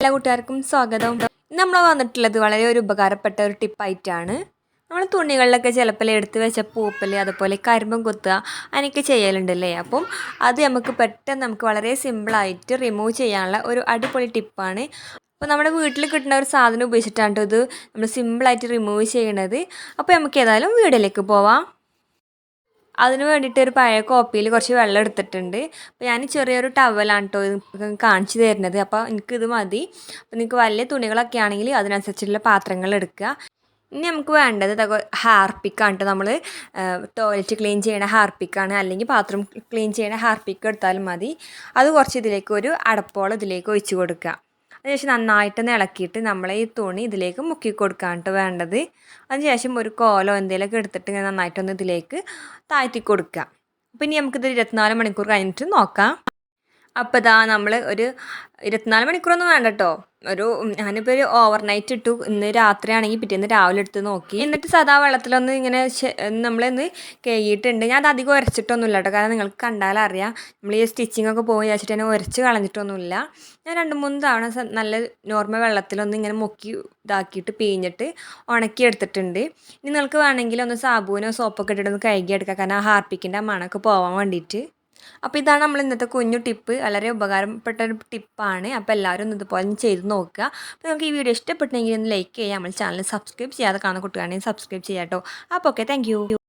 എല്ലാ കൂട്ടുകാർക്കും സ്വാഗതം. നമ്മൾ വന്നിട്ടുള്ളത് വളരെ ഒരു ഉപകാരപ്പെട്ട ഒരു ടിപ്പായിട്ടാണ് നമ്മൾ തുണികളിലൊക്കെ ചിലപ്പോൾ എടുത്ത് വെച്ച പൂപ്പൽ അതുപോലെ കരിമ്പം കുത്തുക അതിനൊക്കെ ചെയ്യലുണ്ടല്ലേ? അപ്പം അത് നമുക്ക് പെട്ടെന്ന് നമുക്ക് വളരെ സിമ്പിളായിട്ട് റിമൂവ് ചെയ്യാനുള്ള ഒരു അടിപൊളി ടിപ്പാണ് അപ്പോൾ നമ്മുടെ വീട്ടിൽ കിട്ടുന്ന ഒരു സാധനം ഉപയോഗിച്ചിട്ടാണ് ഇത് നമ്മൾ സിമ്പിളായിട്ട് റിമൂവ് ചെയ്യണത്. അപ്പോൾ നമുക്ക് ഏതായാലും വീടിലേക്ക് പോവാം. അതിന് വേണ്ടിയിട്ട് ഒരു പഴയ കോപ്പിയിൽ കുറച്ച് വെള്ളം എടുത്തിട്ടുണ്ട്. അപ്പോൾ ഞാൻ ചെറിയൊരു ടവലാണ് കേട്ടോ കാണിച്ചു തരുന്നത്. അപ്പോൾ എനിക്കിത് മതി. അപ്പോൾ നിങ്ങൾക്ക് വലിയ തുണികളൊക്കെ ആണെങ്കിൽ അതിനനുസരിച്ചുള്ള പാത്രങ്ങൾ എടുക്കുക. ഇനി നമുക്ക് വേണ്ടത് ഹാർപ്പിക്കാണ് കേട്ടോ നമ്മൾ ടോയ്ലറ്റ് ക്ലീൻ ചെയ്യണ ഹാർപ്പിക്കാണ് അല്ലെങ്കിൽ ബാത്റൂം ക്ലീൻ ചെയ്യണ ഹാർപ്പിക്ക് എടുത്താലും മതി. അത് കുറച്ച് ഇതിലേക്ക് ഒരു അടപ്പോളം ഇതിലേക്ക് ഒഴിച്ചു കൊടുക്കുക. അതിനുശേഷം നന്നായിട്ടൊന്ന് ഇളക്കിയിട്ട് നമ്മൾ ഈ തുണി ഇതിലേക്ക് മുക്കി കൊടുക്കാണ് കേട്ടോ വേണ്ടത്. അതിനുശേഷം ഒരു കോലോ എന്തെങ്കിലുമൊക്കെ എടുത്തിട്ട് ഇങ്ങനെ നന്നായിട്ടൊന്ന് ഇതിലേക്ക് താഴ്ത്തി കൊടുക്കുക. പിന്നെ നമുക്കിത് ഇരുപത്തിനാല് മണിക്കൂർ കഴിഞ്ഞിട്ട് നോക്കാം. അപ്പോൾ ഇതാ നമ്മൾ ഒരു ഇരുപത്തിനാല് മണിക്കൂറൊന്നും വേണ്ട കേട്ടോ ഒരു ഞാനിപ്പോൾ ഒരു ഓവർ നൈറ്റ് ഇട്ടു. ഇന്ന് രാത്രിയാണെങ്കിൽ പിറ്റേന്ന് രാവിലെ എടുത്ത് നോക്കി. എന്നിട്ട് സദാ വെള്ളത്തിലൊന്ന് ഇങ്ങനെ നമ്മളൊന്ന് കഴുകിയിട്ടുണ്ട്. ഞാൻ അത് അധികം ഉരച്ചിട്ടൊന്നുമില്ല കേട്ടോ കാരണം നിങ്ങൾക്ക് കണ്ടാലറിയാം നമ്മൾ ഈ സ്റ്റിച്ചിങ് ഒക്കെ പോയി വെച്ചിട്ട് തന്നെ ഉരച്ച് കളഞ്ഞിട്ടൊന്നുമില്ല. ഞാൻ രണ്ട് മൂന്ന് തവണ നല്ല നോർമൽ വെള്ളത്തിലൊന്ന് ഇങ്ങനെ മുക്കി ഇതാക്കിയിട്ട് പിഴിഞ്ഞിട്ട് ഉണക്കി എടുത്തിട്ടുണ്ട്. ഇനി നിങ്ങൾക്ക് വേണമെങ്കിൽ ഒന്ന് സാബുവിനോ സോപ്പൊക്കെ ഇട്ടിട്ടൊന്ന് കഴുകി എടുക്കാം കാരണം ആ ഹാർപ്പിക്കിന്റെ മണമൊക്കെ പോകാൻ വേണ്ടിയിട്ട്. അപ്പോൾ ഇതാണ് നമ്മൾ ഇന്നത്തെ കുഞ്ഞു ടിപ്പ്. വളരെ ഉപകാരപ്പെട്ട ഒരു ടിപ്പാണ്. അപ്പോൾ എല്ലാവരും ഒന്ന് ഇതുപോലെ ചെയ്ത് നോക്കുക. അപ്പോൾ നിങ്ങൾക്ക് ഈ വീഡിയോ ഇഷ്ടപ്പെട്ടെങ്കിൽ ഒന്ന് ലൈക്ക് ചെയ്യുക. നമ്മൾ ചാനൽ സബ്സ്ക്രൈബ് ചെയ്യാതെ കാണുന്ന കുട്ടികളാണെങ്കിൽ സബ്സ്ക്രൈബ് ചെയ്യാം കേട്ടോ അപ്പോൾ ഓക്കെ താങ്ക്